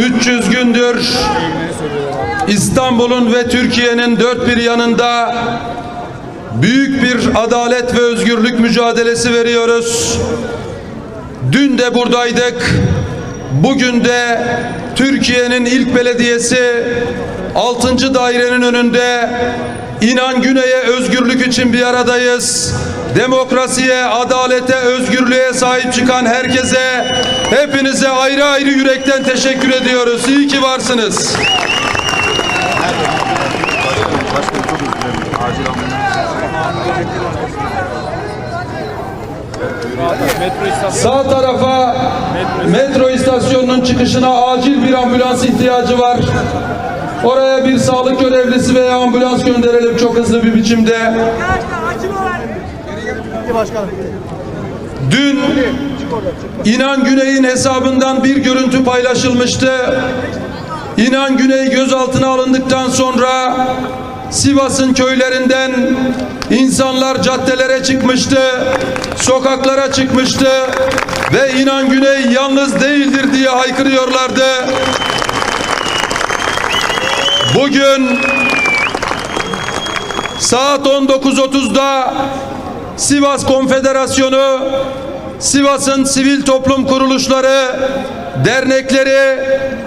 300 gündür İstanbul'un ve Türkiye'nin dört bir yanında büyük bir adalet ve özgürlük mücadelesi veriyoruz. Dün de buradaydık. Bugün de Türkiye'nin ilk belediyesi 6. dairenin önünde İnan Güney'e özgürlük için bir aradayız. Demokrasiye, adalete, özgürlüğe sahip çıkan herkese, hepinize ayrı ayrı yürekten teşekkür ediyoruz. İyi ki varsınız. Sağ tarafa metro istasyonunun çıkışına acil bir ambulans ihtiyacı var. Oraya bir sağlık görevlisi veya ambulans gönderelim çok hızlı bir biçimde. Dün İnan Güney'in hesabından bir görüntü paylaşılmıştı. İnan Güney gözaltına alındıktan sonra Sivas'ın köylerinden insanlar caddelere çıkmıştı, sokaklara çıkmıştı ve İnan Güney yalnız değildir diye haykırıyorlardı. Bugün saat 19.30'da Sivas Konfederasyonu, Sivas'ın sivil toplum kuruluşları, dernekleri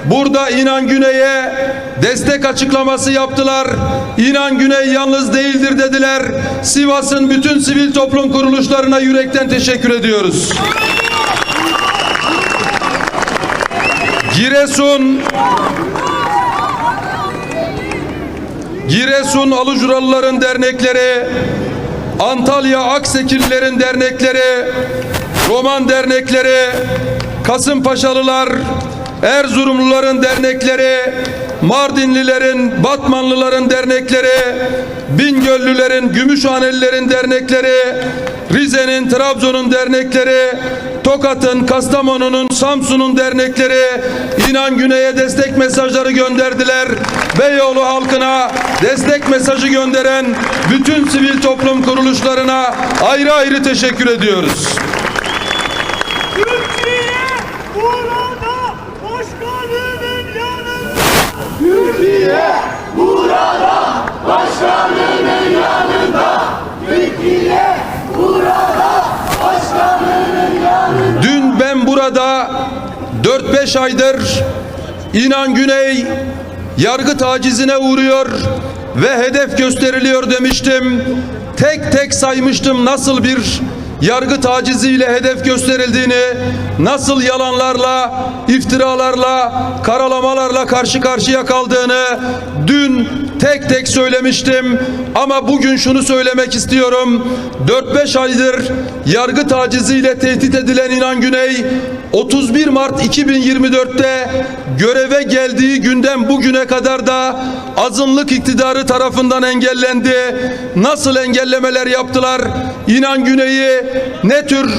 burada İnan Güney'e destek açıklaması yaptılar. İnan Güney yalnız değildir dediler. Sivas'ın bütün sivil toplum kuruluşlarına yürekten teşekkür ediyoruz. Giresun Giresun Alucuralıların dernekleri, Antalya Aksekillilerin dernekleri, Roman dernekleri, Kasımpaşalılar, Erzurumluların dernekleri, Mardinlilerin, Batmanlıların dernekleri, Bingöllülerin, Gümüşhanelilerin dernekleri, Rize'nin, Trabzon'un dernekleri, Tokat'ın, Kastamonu'nun, Samsun'un dernekleri İnan Güney'e destek mesajları gönderdiler. Beyoğlu halkına destek mesajı gönderen bütün sivil toplum kuruluşlarına ayrı ayrı teşekkür ediyoruz. Türkiye burada başkanının yanında. Dün ben burada 4-5 aydır İnan Güney yargı tacizine uğruyor ve hedef gösteriliyor demiştim. Tek tek saymıştım nasıl bir yargı taciziyle hedef gösterildiğini, nasıl yalanlarla, iftiralarla, karalamalarla karşı karşıya kaldığını dün tek tek söylemiştim. Ama bugün şunu söylemek istiyorum. 4-5 aydır yargı taciziyle tehdit edilen İnan Güney 31 Mart 2024'te göreve geldiği günden bugüne kadar da azınlık iktidarı tarafından engellendi. Nasıl engellemeler yaptılar? İnan Güney'i ne tür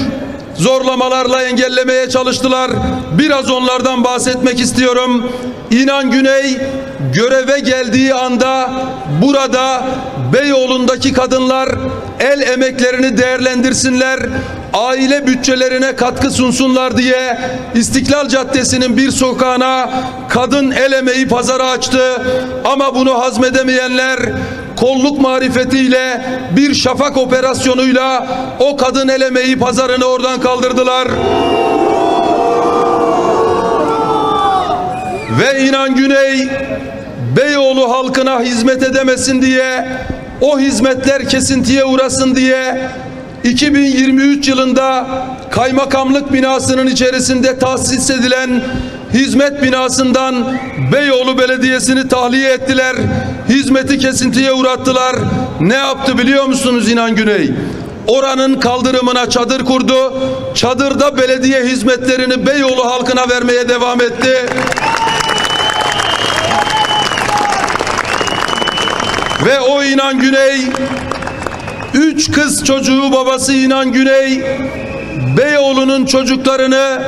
zorlamalarla engellemeye çalıştılar. Biraz onlardan bahsetmek istiyorum. İnan Güney göreve geldiği anda burada Beyoğlu'ndaki kadınlar el emeklerini değerlendirsinler, aile bütçelerine katkı sunsunlar diye İstiklal Caddesi'nin bir sokağına kadın el emeği pazarı açtı. Ama bunu hazmedemeyenler kolluk marifetiyle bir şafak operasyonuyla o kadın el emeği pazarını oradan kaldırdılar. Ve inan Güney Beyoğlu halkına hizmet edemesin diye o hizmetler kesintiye uğrasın diye 2023 yılında kaymakamlık binasının içerisinde tahsis edilen hizmet binasından Beyoğlu Belediyesi'ni tahliye ettiler. Hizmeti kesintiye uğrattılar. Ne yaptı biliyor musunuz İnan Güney? Oranın kaldırımına çadır kurdu. Çadırda belediye hizmetlerini Beyoğlu halkına vermeye devam etti. Ve o İnan Güney üç kız çocuğu babası İnan Güney Beyoğlu'nun çocuklarını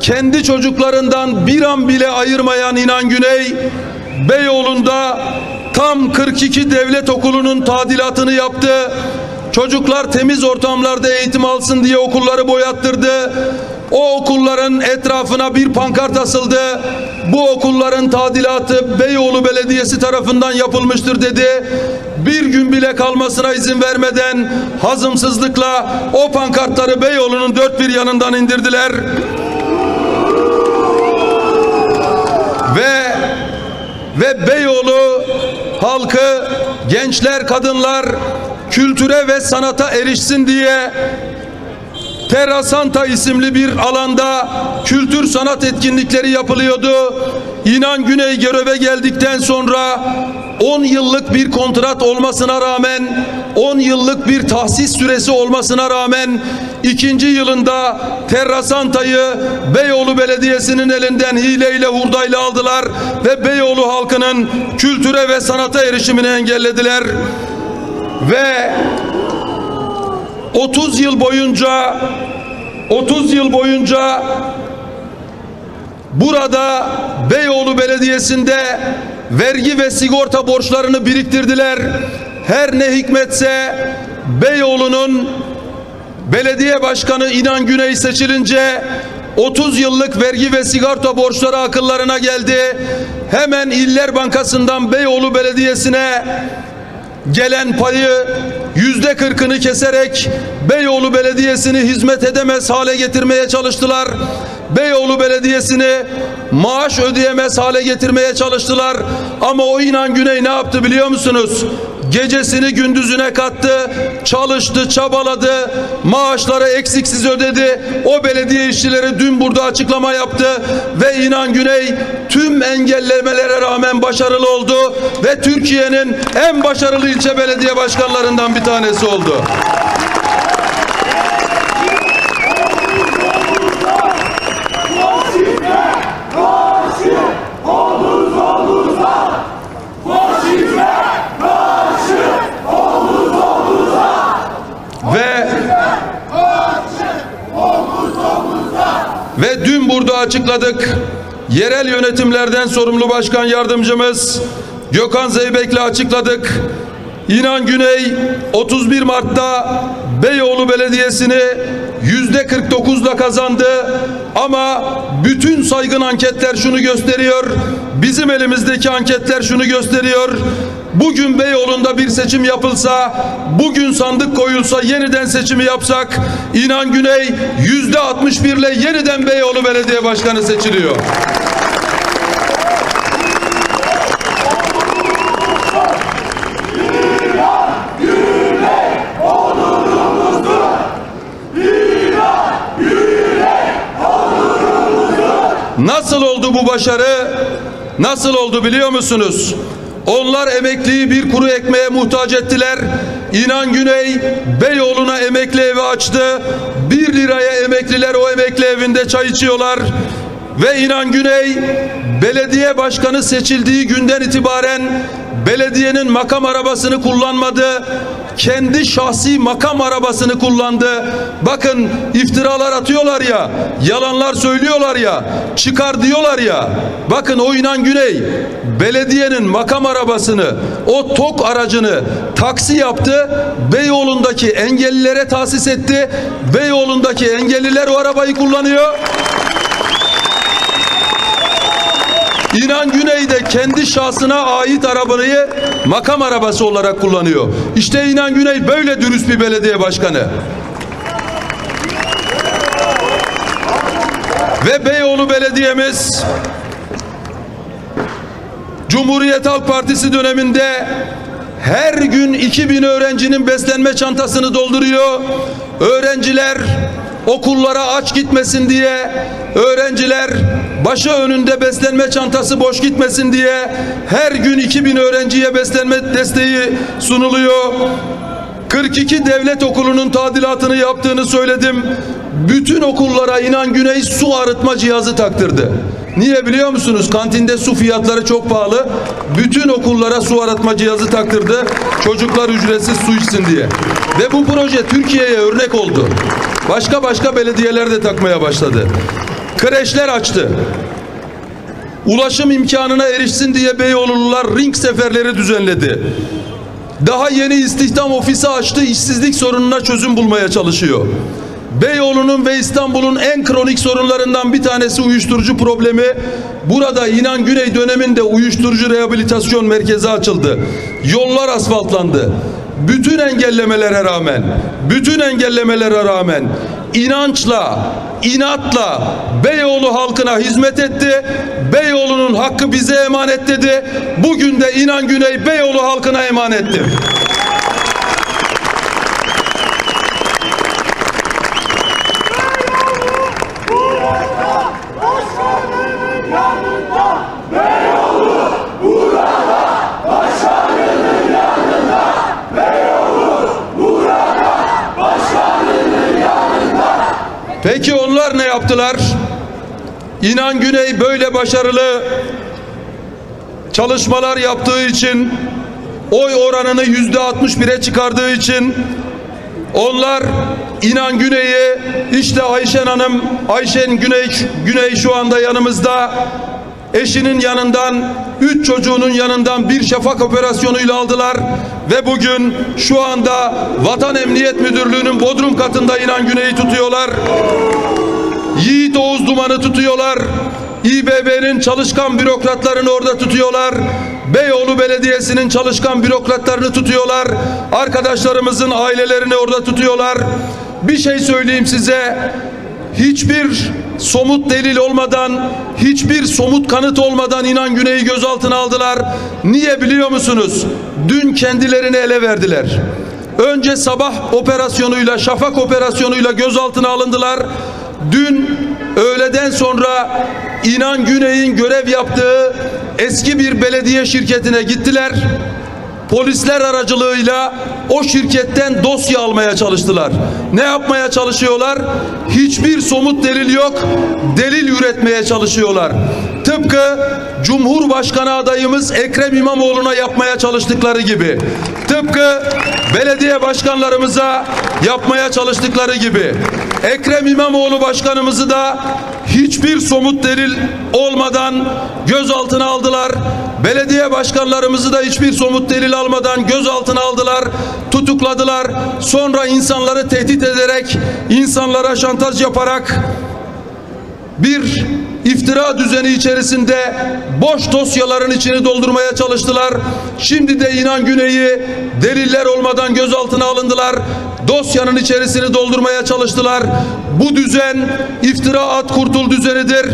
kendi çocuklarından bir an bile ayırmayan İnan Güney Beyoğlu'nda tam 42 devlet okulunun tadilatını yaptı. Çocuklar temiz ortamlarda eğitim alsın diye okulları boyattırdı. O okulların etrafına bir pankart asıldı. Bu okulların tadilatı Beyoğlu Belediyesi tarafından yapılmıştır dedi. Bir gün bile kalmasına izin vermeden hazımsızlıkla o pankartları Beyoğlu'nun dört bir yanından indirdiler. Ve ve Beyoğlu halkı, gençler, kadınlar kültüre ve sanata erişsin diye Terrasanta isimli bir alanda kültür sanat etkinlikleri yapılıyordu. İnan Güney göreve geldikten sonra 10 yıllık bir kontrat olmasına rağmen 10 yıllık bir tahsis süresi olmasına rağmen ikinci yılında Terrasanta'yı Beyoğlu Belediyesi'nin elinden hileyle hurdayla aldılar ve Beyoğlu halkının kültüre ve sanata erişimini engellediler. Ve 30 yıl boyunca 30 yıl boyunca burada Beyoğlu Belediyesi'nde vergi ve sigorta borçlarını biriktirdiler. Her ne hikmetse Beyoğlu'nun belediye başkanı İnan Güney seçilince 30 yıllık vergi ve sigorta borçları akıllarına geldi. Hemen İller Bankası'ndan Beyoğlu Belediyesi'ne gelen payı yüzde kırkını keserek Beyoğlu Belediyesi'ni hizmet edemez hale getirmeye çalıştılar. Beyoğlu Belediyesi'ni maaş ödeyemez hale getirmeye çalıştılar. Ama o inan Güney ne yaptı biliyor musunuz? Gecesini gündüzüne kattı, çalıştı, çabaladı, maaşları eksiksiz ödedi. O belediye işçileri dün burada açıklama yaptı ve inan Güney tüm engellemelere rağmen başarılı oldu ve Türkiye'nin en başarılı ilçe belediye başkanlarından bir tanesi oldu. Açıkladık. Yerel yönetimlerden sorumlu başkan yardımcımız Gökhan Zeybek'le açıkladık. İnan Güney 31 Mart'ta Beyoğlu Belediyesi'ni yüzde 49'la kazandı. Ama bütün saygın anketler şunu gösteriyor. Bizim elimizdeki anketler şunu gösteriyor. Bugün Beyoğlu'nda bir seçim yapılsa, bugün sandık koyulsa, yeniden seçimi yapsak, İnan Güney yüzde 61 ile yeniden Beyoğlu Belediye Başkanı seçiliyor. Nasıl oldu bu başarı? Nasıl oldu biliyor musunuz? Onlar emekliyi bir kuru ekmeğe muhtaç ettiler. İnan Güney Beyoğlu'na emekli evi açtı. Bir liraya emekliler o emekli evinde çay içiyorlar. Ve İnan Güney belediye başkanı seçildiği günden itibaren belediyenin makam arabasını kullanmadı. Kendi şahsi makam arabasını kullandı. Bakın iftiralar atıyorlar ya, yalanlar söylüyorlar ya, çıkar diyorlar ya. Bakın o İnan Güney belediyenin makam arabasını, o tok aracını taksi yaptı. Beyoğlu'ndaki engellilere tahsis etti. Beyoğlu'ndaki engelliler o arabayı kullanıyor. İnan Güney de kendi şahsına ait arabayı makam arabası olarak kullanıyor. İşte İnan Güney böyle dürüst bir belediye başkanı. Ve Beyoğlu Belediye'miz Cumhuriyet Halk Partisi döneminde her gün 2000 öğrencinin beslenme çantasını dolduruyor. Öğrenciler okullara aç gitmesin diye, öğrenciler başı önünde beslenme çantası boş gitmesin diye her gün 2000 öğrenciye beslenme desteği sunuluyor. 42 devlet okulunun tadilatını yaptığını söyledim. Bütün okullara inan Güney su arıtma cihazı taktırdı. Niye biliyor musunuz? Kantinde su fiyatları çok pahalı. Bütün okullara su arıtma cihazı taktırdı. Çocuklar ücretsiz su içsin diye. Ve bu proje Türkiye'ye örnek oldu. Başka başka belediyeler de takmaya başladı. Kreşler açtı. Ulaşım imkanına erişsin diye Beyoğlu'lular ring seferleri düzenledi. Daha yeni istihdam ofisi açtı, işsizlik sorununa çözüm bulmaya çalışıyor. Beyoğlu'nun ve İstanbul'un en kronik sorunlarından bir tanesi uyuşturucu problemi. Burada İnan Güney döneminde uyuşturucu rehabilitasyon merkezi açıldı. Yollar asfaltlandı. Bütün engellemelere rağmen, bütün engellemelere rağmen inançla, inatla Beyoğlu halkına hizmet etti. Beyoğlu'nun hakkı bize emanet dedi. Bugün de İnan Güney Beyoğlu halkına emanettir. Burada başkanının yanında Peki onlar ne yaptılar? İnan Güney böyle başarılı çalışmalar yaptığı için oy oranını yüzde 61'e çıkardığı için onlar İnan Güney'i işte Ayşen Hanım, Ayşen Güney, Güney şu anda yanımızda eşinin yanından, üç çocuğunun yanından bir şafak operasyonuyla aldılar ve bugün şu anda Vatan Emniyet Müdürlüğü'nün Bodrum katında İnan Güney'i tutuyorlar. Yiğit Oğuz Duman'ı tutuyorlar. İBB'nin çalışkan bürokratlarını orada tutuyorlar. Beyoğlu Belediyesi'nin çalışkan bürokratlarını tutuyorlar. Arkadaşlarımızın ailelerini orada tutuyorlar. Bir şey söyleyeyim size. Hiçbir somut delil olmadan, hiçbir somut kanıt olmadan inan Güney'i gözaltına aldılar. Niye biliyor musunuz? Dün kendilerini ele verdiler. Önce sabah operasyonuyla, şafak operasyonuyla gözaltına alındılar. Dün öğleden sonra İnan Güney'in görev yaptığı eski bir belediye şirketine gittiler. Polisler aracılığıyla o şirketten dosya almaya çalıştılar. Ne yapmaya çalışıyorlar? Hiçbir somut delil yok. Delil üretmeye çalışıyorlar. Tıpkı Cumhurbaşkanı adayımız Ekrem İmamoğlu'na yapmaya çalıştıkları gibi. Tıpkı belediye başkanlarımıza yapmaya çalıştıkları gibi. Ekrem İmamoğlu başkanımızı da hiçbir somut delil olmadan gözaltına aldılar. Belediye başkanlarımızı da hiçbir somut delil almadan gözaltına aldılar, tutukladılar. Sonra insanları tehdit ederek, insanlara şantaj yaparak bir iftira düzeni içerisinde boş dosyaların içini doldurmaya çalıştılar. Şimdi de inan Güney'i deliller olmadan gözaltına alındılar. Dosyanın içerisini doldurmaya çalıştılar. Bu düzen iftira at kurtul düzenidir.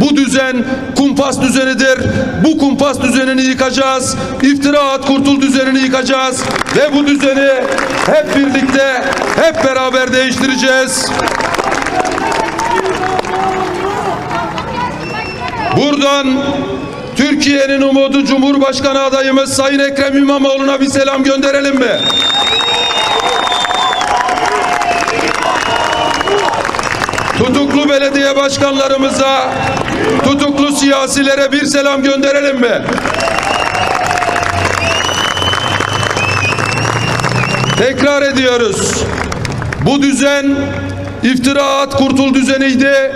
Bu düzen kumpas düzenidir. Bu kumpas düzenini yıkacağız. İftira at kurtul düzenini yıkacağız. Ve bu düzeni hep birlikte, hep beraber değiştireceğiz. Buradan Türkiye'nin umudu Cumhurbaşkanı adayımız Sayın Ekrem İmamoğlu'na bir selam gönderelim mi? Tutuklu belediye başkanlarımıza, tutuklu siyasilere bir selam gönderelim mi? Tekrar ediyoruz. Bu düzen iftira at kurtul düzeniydi.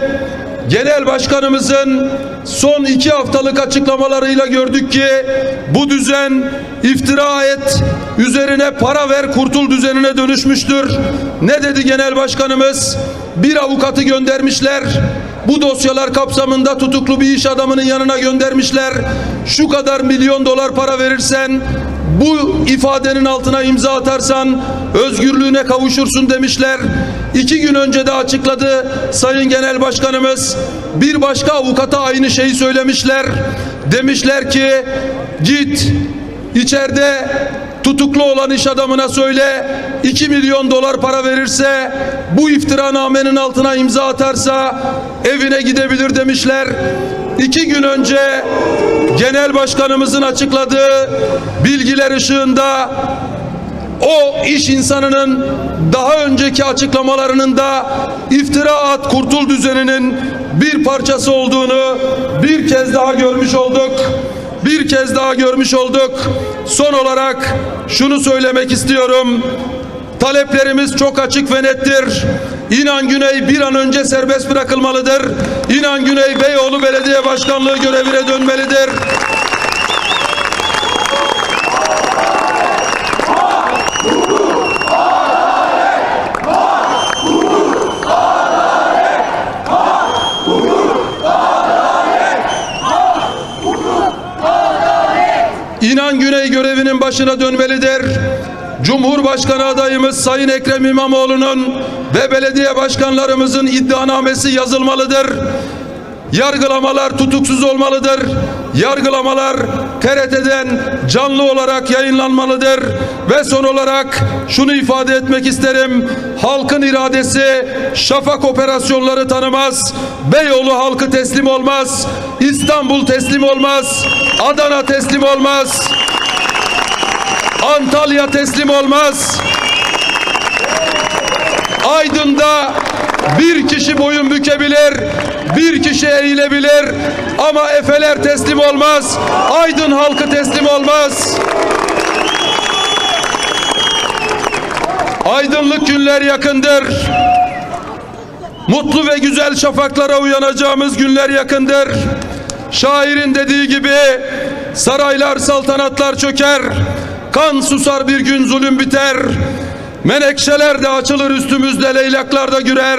Genel başkanımızın son iki haftalık açıklamalarıyla gördük ki bu düzen iftira et üzerine para ver kurtul düzenine dönüşmüştür. Ne dedi genel başkanımız? Bir avukatı göndermişler. Bu dosyalar kapsamında tutuklu bir iş adamının yanına göndermişler. Şu kadar milyon dolar para verirsen bu ifadenin altına imza atarsan özgürlüğüne kavuşursun demişler. İki gün önce de açıkladı Sayın Genel Başkanımız. Bir başka avukata aynı şeyi söylemişler. Demişler ki git içeride tutuklu olan iş adamına söyle 2 milyon dolar para verirse bu iftiranamenin altına imza atarsa evine gidebilir demişler. İki gün önce genel başkanımızın açıkladığı bilgiler ışığında o iş insanının daha önceki açıklamalarının da iftira at kurtul düzeninin bir parçası olduğunu bir kez daha görmüş olduk. Bir kez daha görmüş olduk. Son olarak şunu söylemek istiyorum. Taleplerimiz çok açık ve nettir. İnan Güney bir an önce serbest bırakılmalıdır. İnan Güney Beyoğlu Belediye Başkanlığı görevine dönmelidir. İnan Güney görevinin başına dönmelidir. Cumhurbaşkanı adayımız Sayın Ekrem İmamoğlu'nun ve belediye başkanlarımızın iddianamesi yazılmalıdır. Yargılamalar tutuksuz olmalıdır. Yargılamalar TRT'den canlı olarak yayınlanmalıdır. Ve son olarak şunu ifade etmek isterim. Halkın iradesi şafak operasyonları tanımaz. Beyoğlu halkı teslim olmaz. İstanbul teslim olmaz. Adana teslim olmaz. Antalya teslim olmaz. Aydın'da bir kişi boyun bükebilir, bir kişi eğilebilir ama Efeler teslim olmaz. Aydın halkı teslim olmaz. Aydınlık günler yakındır. Mutlu ve güzel şafaklara uyanacağımız günler yakındır. Şairin dediği gibi saraylar saltanatlar çöker. Kan susar bir gün zulüm biter. Menekşeler de açılır üstümüzde leylaklar da gürer.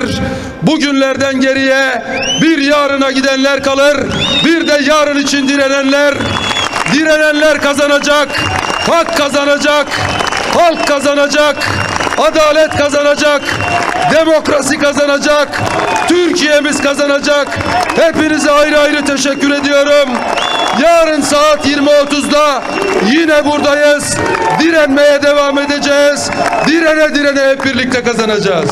Bu günlerden geriye bir yarına gidenler kalır. Bir de yarın için direnenler. Direnenler kazanacak. Hak kazanacak. Halk kazanacak. Adalet kazanacak. Demokrasi kazanacak. Türkiye'miz kazanacak. Hepinize ayrı ayrı teşekkür ediyorum. Yarın saat 20.30'da yine buradayız. Direnmeye devam edeceğiz. Direne direne hep birlikte kazanacağız.